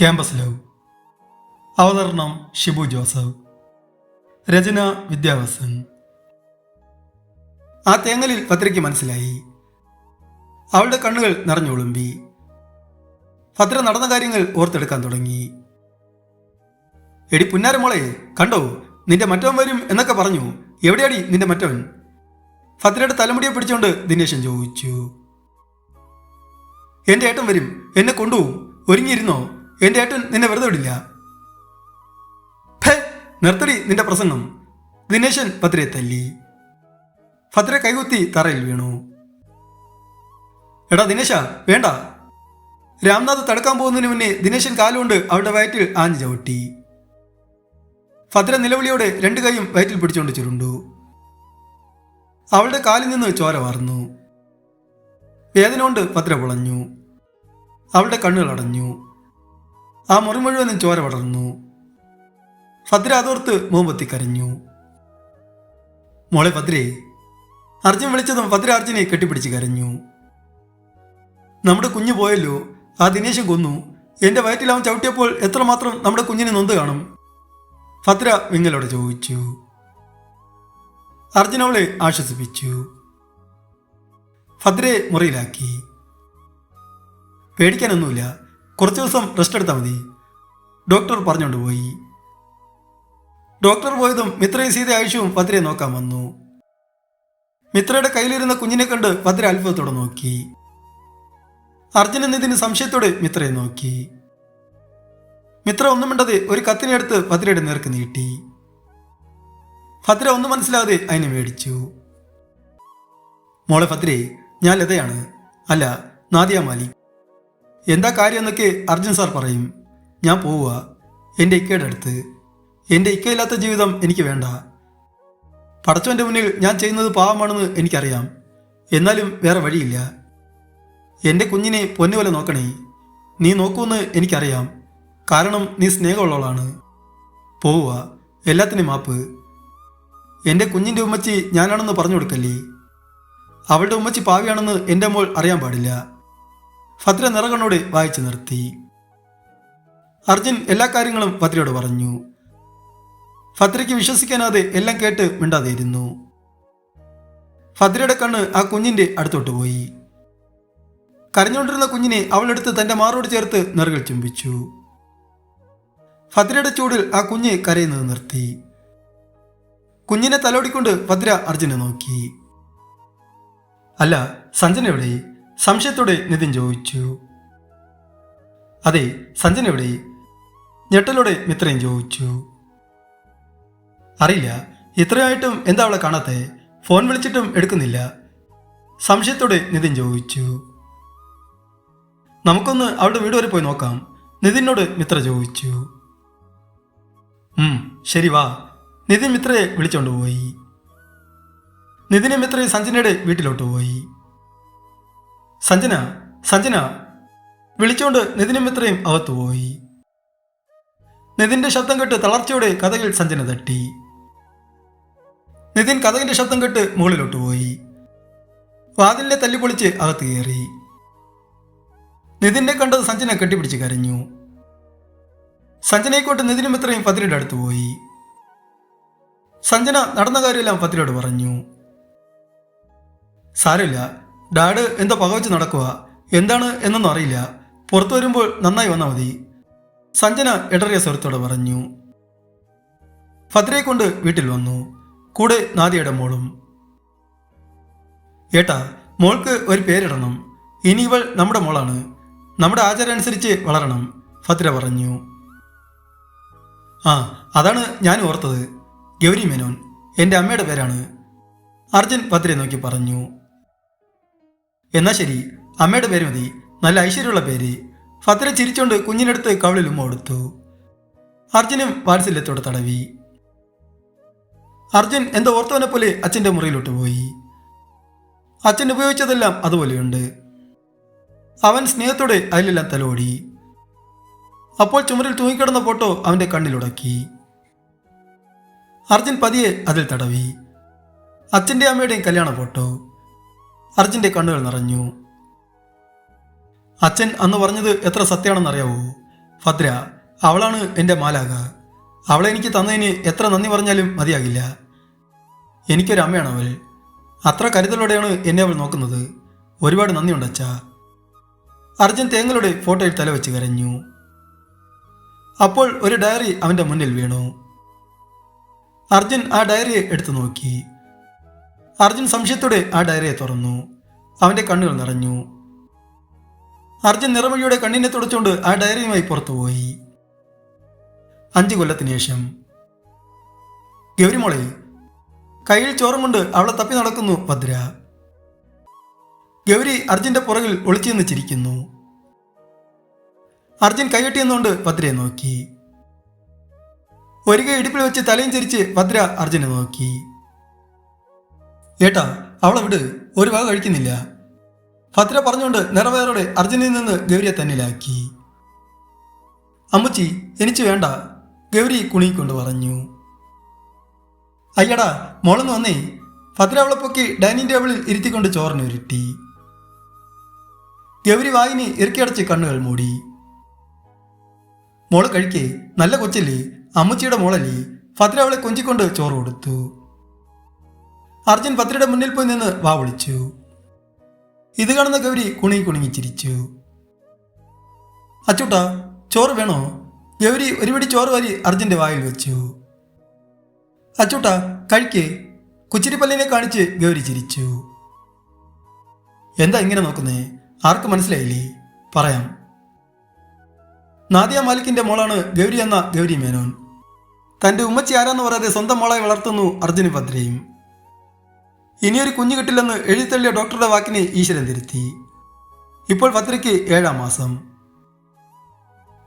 Campus love അവതരണം Shibu Joseph. രചന വിദ്യാവസൻ. ആ തേങ്ങലിൽ ഭദ്രയ്ക്ക് മനസ്സിലായി. അവളുടെ കണ്ണുകൾ നിറഞ്ഞൊളുമ്പി ഭദ്ര നടന്ന കാര്യങ്ങൾ ഓർത്തെടുക്കാൻ തുടങ്ങി. എടി പുന്നാരമോളെ കണ്ടോ? നിന്റെ മറ്റവൻ വരും എന്നൊക്കെ പറഞ്ഞു. എവിടെയാടി നിന്റെ മറ്റവൻ? ഭദ്രയുടെ തലമുടിയെ പിടിച്ചുകൊണ്ട് ദിനേശൻ ചോദിച്ചു. എന്റെ ഏട്ടൻ വരും. എന്നെ കൊണ്ടുപോകും. ഒരുങ്ങിയിരുന്നോ? എന്റെ ഏട്ടൻ നിന്നെ വെറുതെ വിടില്ല. നിർത്തടി നിന്റെ പ്രസംഗം. ദിനേശൻ ഭദ്രയെ തല്ലി. ഭദ്ര കൈകുത്തി തറയിൽ വീണു. എടാ ദിനേശ വേണ്ട. രാംനാഥ് തടുക്കാൻ പോകുന്നതിന് മുന്നേ ദിനേശൻ കാലുകൊണ്ട് അവളുടെ വയറ്റിൽ ആഞ്ഞു ചവിട്ടി. ഭദ്ര നിലവിളിയോടെ രണ്ടു കൈയും വയറ്റിൽ പിടിച്ചുകൊണ്ട് ചുരുണ്ടു. അവളുടെ കാലിൽ നിന്ന് ചോര വാർന്നു. വേദന കൊണ്ട് ഭദ്ര പുളഞ്ഞു. അവളുടെ കണ്ണുകൾ അടഞ്ഞു. ആ മുറി മുഴുവനും ചോര പടർന്നു. ഭദ്ര അതോർത്ത് മൂമ്പത്തി കരഞ്ഞു. മോളെ ഭദ്രേ അർജുൻ വിളിച്ചതും ഭദ്ര അർജുനെ കെട്ടിപ്പിടിച്ച് കരഞ്ഞു. നമ്മുടെ കുഞ്ഞു പോയല്ലോ ആ ദിനേശൻ കൊന്നു. എന്റെ വയറ്റിൽ അവൻ ചവിട്ടിയപ്പോൾ എത്രമാത്രം നമ്മുടെ കുഞ്ഞിനെ നൊന്ത് കാണും? ഭദ്ര വിങ്ങലോടെ ചോദിച്ചു. അർജുൻ അവളെ ആശ്വസിപ്പിച്ചു. ഭദ്രയെ മുറിയിലാക്കി. പേടിക്കാനൊന്നുമില്ല. കുറച്ച് ദിവസം റെസ്റ്റ് എടുത്താൽ മതി. ഡോക്ടർ പറഞ്ഞുകൊണ്ട് പോയി. ഡോക്ടർ പോയതും മിത്രയും സീത ആയുഷവും ഭദ്രയെ നോക്കാൻ വന്നു. മിത്രയുടെ കയ്യിലിരുന്ന കുഞ്ഞിനെ കണ്ട് ഭദ്ര അത്ഭുതത്തോടെ നോക്കി. അർജുനൻ ഇതിന് സംശയത്തോടെ മിത്രയെ നോക്കി. മിത്ര ഒന്നും മിണ്ടതെ ഒരു കത്തിനെടുത്ത് ഭദ്രയുടെ നേർക്ക് നീട്ടി. ഭദ്ര ഒന്നും മനസ്സിലാതെ അതിനെ മേടിച്ചു. മോളെ ഭദ്രേ ഞാൻ ലതയാണ്. അല്ല നാദിയ മാലിക്. എന്താ കാര്യം എന്നൊക്കെ അർജുൻ സാർ പറയും. ഞാൻ പോവുക. എന്റെ ഇക്കയുടെ അടുത്ത്. എന്റെ ഇക്കയില്ലാത്ത ജീവിതം എനിക്ക് വേണ്ട. പടച്ചവന്റെ മുന്നിൽ ഞാൻ ചെയ്യുന്നത് പാവമാണെന്ന് എനിക്കറിയാം. എന്നാലും വേറെ വഴിയില്ല. എന്റെ കുഞ്ഞിനെ പൊന്നുപോലെ നോക്കണേ. നീ നോക്കൂന്ന് എനിക്കറിയാം. കാരണം നീ സ്നേഹമുള്ളവളാണ്. പോവുക. എല്ലാത്തിനും മാപ്പ്. എന്റെ കുഞ്ഞിന്റെ ഉമ്മച്ചി ഞാനാണെന്ന് പറഞ്ഞു കൊടുക്കല്ലേ? അവളുടെ ഉമ്മച്ചി പാവിയാണെന്ന് എന്റെ മോൾ അറിയാൻ പാടില്ല. ഭദ്ര നിറകണ്ണോടെ വായിച്ചു നിർത്തി. അർജുൻ എല്ലാ കാര്യങ്ങളും ഭദ്രയോട് പറഞ്ഞു. ഭദ്രയ്ക്ക് വിശ്വസിക്കാനാതെ എല്ലാം കേട്ട് മിണ്ടാതെയിരുന്നു ഭദ്രയുടെ കണ്ണ് ആ കുഞ്ഞിന്റെ അടുത്തോട്ട് പോയി. കരഞ്ഞുകൊണ്ടിരുന്ന കുഞ്ഞിനെ അവളെടുത്ത് തന്റെ മാറോട് ചേർത്ത് നിറകൾ ചുംബിച്ചു. ഭദ്രയുടെ ചൂടിൽ ആ കുഞ്ഞ് കരയുന്നത് നിർത്തി. കുഞ്ഞിനെ തലോടിക്കൊണ്ട് ഭദ്ര അർജുനെ നോക്കി. അല്ല സഞ്ജന സംശയത്തോടെ നിതിൻ ചോദിച്ചു. അതെ സഞ്ജൻ എവിടെ ഞെട്ടലോടെ മിത്രയും ചോദിച്ചു. അറിയില്ല ഇത്രയായിട്ടും എന്താ അവളെ കാണാത്തെ? ഫോൺ വിളിച്ചിട്ടും എടുക്കുന്നില്ല. സംശയത്തോടെ നിതിൻ ചോദിച്ചു. നമുക്കൊന്ന് അവളുടെ വീട് വരെ പോയി നോക്കാം നിതിനോട് മിത്ര ചോദിച്ചു. ശരി വാ നിതിൻ മിത്രയെ വിളിച്ചോണ്ട് പോയി. നിതിനെ മിത്രയെ സഞ്ജനയുടെ വീട്ടിലോട്ട് പോയി. സഞ്ജന സഞ്ജന. വിളിച്ചോണ്ട് നിതിനും അകത്തു പോയി. നിതിന്റെ ശബ്ദം കേട്ട് തളർച്ചയോടെ കഥകിൽ സഞ്ജന തട്ടി. നിതിൻ കഥകിന്റെ ശബ്ദം കേട്ട് മുകളിലോട്ട് പോയി. വാതിലിനെ തല്ലിപ്പൊളിച്ച് അകത്ത് കയറി. നിതിനെ കണ്ടത് സഞ്ജന കെട്ടിപ്പിടിച്ച് കരഞ്ഞു. സഞ്ജനയെ കൊണ്ട് നിതിനും മിത്രയും പതിരുടെ അടുത്ത് പോയി. സഞ്ജന നടന്ന കാര്യമെല്ലാം പതിരോട് പറഞ്ഞു. സാരമില്ല. ഡാഡ് എന്തോ പകവച്ച് നടക്കുക? എന്താണ് എന്നൊന്നും അറിയില്ല. പുറത്തു വരുമ്പോൾ നന്നായി വന്നാൽ മതി. സഞ്ജന ഇടറിയ സ്വരത്തോടെ പറഞ്ഞു. ഭദ്രയെ കൊണ്ട് വീട്ടിൽ വന്നു. കൂടെ നാദിയുടെ മോളും. ഏട്ടാ മോൾക്ക് ഒരു പേരിടണം. ഇനി ഇവൾ നമ്മുടെ മോളാണ്. നമ്മുടെ ആചാരം അനുസരിച്ച് വളരണം ഭദ്ര പറഞ്ഞു. ആ അതാണ് ഞാൻ ഓർത്തത്. ഗൗരി മേനോൻ എന്റെ അമ്മയുടെ പേരാണ്. അർജുൻ ഭദ്രയെ നോക്കി പറഞ്ഞു. എന്നാ ശരി. അമ്മയുടെ പേര് മതി. നല്ല ഐശ്വര്യമുള്ള പേര്. ഫത്ര ചിരിച്ചുകൊണ്ട് കുഞ്ഞിനടുത്ത് കവളിലും ഓടുത്തു. അർജുനും വാത്സല്യത്തോടെ തടവി. അർജുൻ എന്തോ ഓർത്തവനെ പോലെ അച്ഛന്റെ മുറിയിലോട്ട് പോയി. അച്ഛൻ ഉപയോഗിച്ചതെല്ലാം അതുപോലെയുണ്ട്. അവൻ സ്നേഹത്തോടെ അതിലെല്ലാം തലോടി. അപ്പോൾ ചുമരിൽ തൂങ്ങിക്കിടന്ന ഫോട്ടോ അവന്റെ കണ്ണിലുടക്കി. അർജുൻ പതിയെ അതിൽ തടവി. അച്ഛന്റെ അമ്മയുടെയും കല്യാണ ഫോട്ടോ. അർജുന്റെ കണ്ണുകൾ നിറഞ്ഞു. അച്ഛൻ അന്ന് പറഞ്ഞത് എത്ര സത്യമാണെന്നറിയാവോ? ഭദ്ര അവളാണ് എന്റെ മാലാക അവളെ എനിക്ക് തന്നതിന് എത്ര നന്ദി പറഞ്ഞാലും മതിയാകില്ല. എനിക്കൊരു അമ്മയാണ് അവൾ. അത്ര കരുതലോടെയാണ് എന്നെ അവൾ നോക്കുന്നത്. ഒരുപാട് നന്ദിയുണ്ട് അച്ഛാ. അർജുൻ തേങ്ങളുടെ ഫോട്ടോയിൽ തലവെച്ച് കരഞ്ഞു. അപ്പോൾ ഒരു ഡയറി അവന്റെ മുന്നിൽ വീണു. അർജുൻ ആ ഡയറിയെ എടുത്തു നോക്കി. അർജുൻ സംശയത്തോടെ ആ ഡയറിയെ തുറന്നു. അവന്റെ കണ്ണുകൾ നിറഞ്ഞു. അർജുൻ നിറമൊഴിയുടെ കണ്ണിനെ തുടച്ചുകൊണ്ട് ആ ഡയറിയുമായി പുറത്തുപോയി അഞ്ചു കൊല്ലത്തിന് ശേഷം. ഗൗരിമോളെ കയ്യിൽ ചോറും കൊണ്ട് അവളെ തപ്പി നടക്കുന്നു ഭദ്ര. ഗൗരി അർജുന്റെ പുറകിൽ ഒളിച്ചു നിന്ന് ചിരിക്കുന്നു. അർജുൻ കൈകെട്ടിയെന്നുകൊണ്ട് ഭദ്രയെ നോക്കി. ഒരു കൈ ഇടുപ്പിൽ വെച്ച് തലയും ചിരിച്ച് ഭദ്ര അർജുനെ നോക്കി. ഏട്ടാ അവളെ വിട്. ഒരു വക കഴിക്കുന്നില്ല. ഭദ്ര പറഞ്ഞുകൊണ്ട് നിറവേറോടെ അർജുനിൽ നിന്ന് ഗൗരിയെ തന്നിലാക്കി അമ്മച്ചി എനിക്ക് വേണ്ട. ഗൗരി കുണിക്കൊണ്ട് പറഞ്ഞു. അയ്യടാ മോളെന്ന് വന്നേ. ഭദ്ര അവളെ പൊക്കി ഡൈനിങ് ടേബിളിൽ ഇരുത്തിക്കൊണ്ട് ചോറിന് ഉരുട്ടി. ഗൗരി വായിന് ഇറുക്കിയടച്ച് കണ്ണുകൾ മൂടി. മോൾ കഴിക്കേ നല്ല കൊച്ചല്ലേ. അമ്മച്ചിയുടെ മോളല്ലേ. ഭദ്ര അവളെ കൊഞ്ചിക്കൊണ്ട് ചോറ് കൊടുത്തു. അർജുൻ പത്രിയുടെ മുന്നിൽ പോയി നിന്ന് വാ വിളിച്ചു. ഇത് കാണുന്ന ഗൗരി കുണി കുണുങ്ങി ചിരിച്ചു. അച്ചൂട്ടാ ചോറ് വേണോ? ഗൗരി ഒരു പിടി ചോറ് വരി അർജുന്റെ വായിൽ വെച്ചു. അച്ചൂട്ടാ കഴിക്കേ. കുച്ചിരിപ്പല്ലിനെ കാണിച്ച് ഗൗരി ചിരിച്ചു. എന്താ ഇങ്ങനെ നോക്കുന്നേ? ആർക്ക് മനസ്സിലായില്ലേ? പറയാം. നാദിയ മാലിക്കിന്റെ മോളാണ് ഗൗരി എന്ന ഗൗരി മേനോൻ. തന്റെ ഉമ്മച്ചി ആരാന്ന് പറയാതെ സ്വന്തം മോളെ വളർത്തുന്നു അർജുന് ഭദ്രയും. ഇനിയൊരു കുഞ്ഞു കിട്ടില്ലെന്ന് എഴുതിത്തള്ളിയ ഡോക്ടറുടെ വാക്കിനെ ഈശ്വരൻ തിരുത്തി. ഇപ്പോൾ പത്രിക്ക് ഏഴാം മാസം.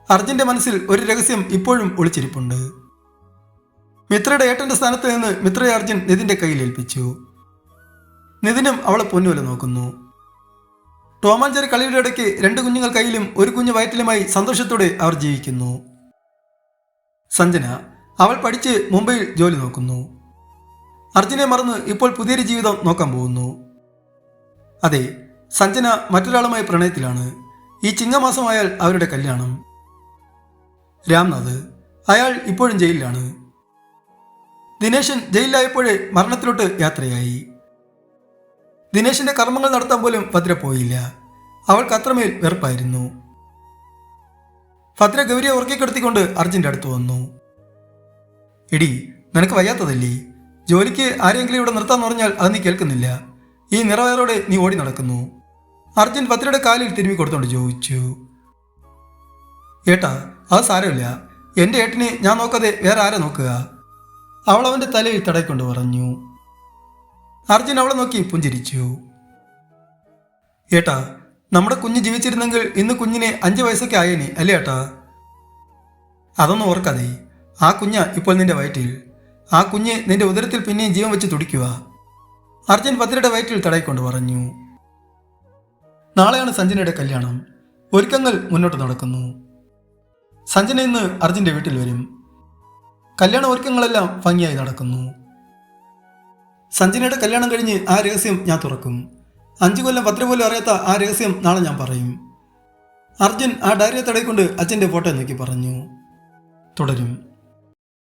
അർജുന്റെ മനസ്സിൽ ഒരു രഹസ്യം ഇപ്പോഴും ഒളിച്ചിരിപ്പുണ്ട്. മിത്രയുടെ ഏട്ടന്റെ സ്ഥാനത്ത് നിന്ന് മിത്രയെ അർജുൻ നിതിന്റെ കയ്യിൽ ഏൽപ്പിച്ചു. നിതിനും അവളെ പൊന്നുവല നോക്കുന്നു. ടോമാഞ്ചേരി കളിയുടെ ഇടയ്ക്ക് രണ്ട് കുഞ്ഞുങ്ങൾ കയ്യിലും ഒരു കുഞ്ഞു വയറ്റിലുമായി സന്തോഷത്തോടെ അവർ ജീവിക്കുന്നു. സഞ്ജന അവൾ പഠിച്ച് മുംബൈയിൽ ജോലി നോക്കുന്നു. അർജുനെ മറന്ന് ഇപ്പോൾ പുതിയൊരു ജീവിതം നോക്കാൻ പോകുന്നു. അതെ സഞ്ജന മറ്റൊരാളുമായി പ്രണയത്തിലാണ്. ഈ ചിങ്ങമാസമായാൽ അവരുടെ കല്യാണം. രാംനാഥ് അയാൾ ഇപ്പോഴും ജയിലിലാണ്. ദിനേശൻ ജയിലിലായപ്പോഴേ മരണത്തിലോട്ട് യാത്രയായി. ദിനേശിന്റെ കർമ്മങ്ങൾ നടത്താൻ പോലും ഭദ്ര പോയില്ല. അവൾക്ക് അത്രമേൽ വെറുപ്പായിരുന്നു. ഭദ്ര ഗൗരിയെ ഉറക്കിക്കെടുത്തിക്കൊണ്ട് അർജുന്റെ അടുത്ത് വന്നു. എടി നിനക്ക് വയ്യാത്തതല്ലേ? ജോലിക്ക് ആരെങ്കിലും ഇവിടെ നിർത്താമെന്ന് പറഞ്ഞാൽ അത് നീ കേൾക്കുന്നില്ല. ഈ നിറവേറോടെ നീ ഓടി നടക്കുന്നു. അർജുൻ ഭദ്രയുടെ കാലിൽ തിരുമ്മി കൊടുത്തോണ്ട് ചോദിച്ചു. ഏട്ടാ അത് സാരമില്ല. എന്റെ ഏട്ടനെ ഞാൻ നോക്കാതെ വേറെ ആരെ നോക്കുക? അവൾ അവന്റെ തലയിൽ തടയിക്കൊണ്ട് പറഞ്ഞു. അർജുൻ അവളെ നോക്കി പുഞ്ചിരിച്ചു. ഏട്ടാ നമ്മുടെ കുഞ്ഞ് ജീവിച്ചിരുന്നെങ്കിൽ ഇന്ന് കുഞ്ഞിനെ അഞ്ച് വയസ്സൊക്കെ ആയേനെ അല്ലേ ഏട്ടാ? അതൊന്നും ഓർക്കാതെ ആ കുഞ്ഞ ഇപ്പോൾ നിന്റെ വയറ്റിൽ. ആ കുഞ്ഞ് നിന്റെ ഉദരത്തിൽ പിന്നെയും ജീവൻ വെച്ച് തുടിക്കുക. അർജുൻ ഭദ്രയുടെ വയറ്റിൽ തടയിക്കൊണ്ട് പറഞ്ഞു. നാളെയാണ് സഞ്ജനയുടെ കല്യാണം. ഒരുക്കങ്ങൾ മുന്നോട്ട് നടക്കുന്നു. സഞ്ജന ഇന്ന് അർജുന്റെ വീട്ടിൽ വരും. കല്യാണ ഒരുക്കങ്ങളെല്ലാം ഭംഗിയായി നടക്കുന്നു. സഞ്ജനയുടെ കല്യാണം കഴിഞ്ഞ് ആ രഹസ്യം ഞാൻ തുറക്കും. അഞ്ചു കൊല്ലം പത്ര പോലും അറിയാത്ത ആ രഹസ്യം നാളെ ഞാൻ പറയും. അർജുൻ ആ ഡയറിയെ തടയിക്കൊണ്ട് അച്ഛന്റെ ഫോട്ടോ നോക്കി പറഞ്ഞു. തുടരും.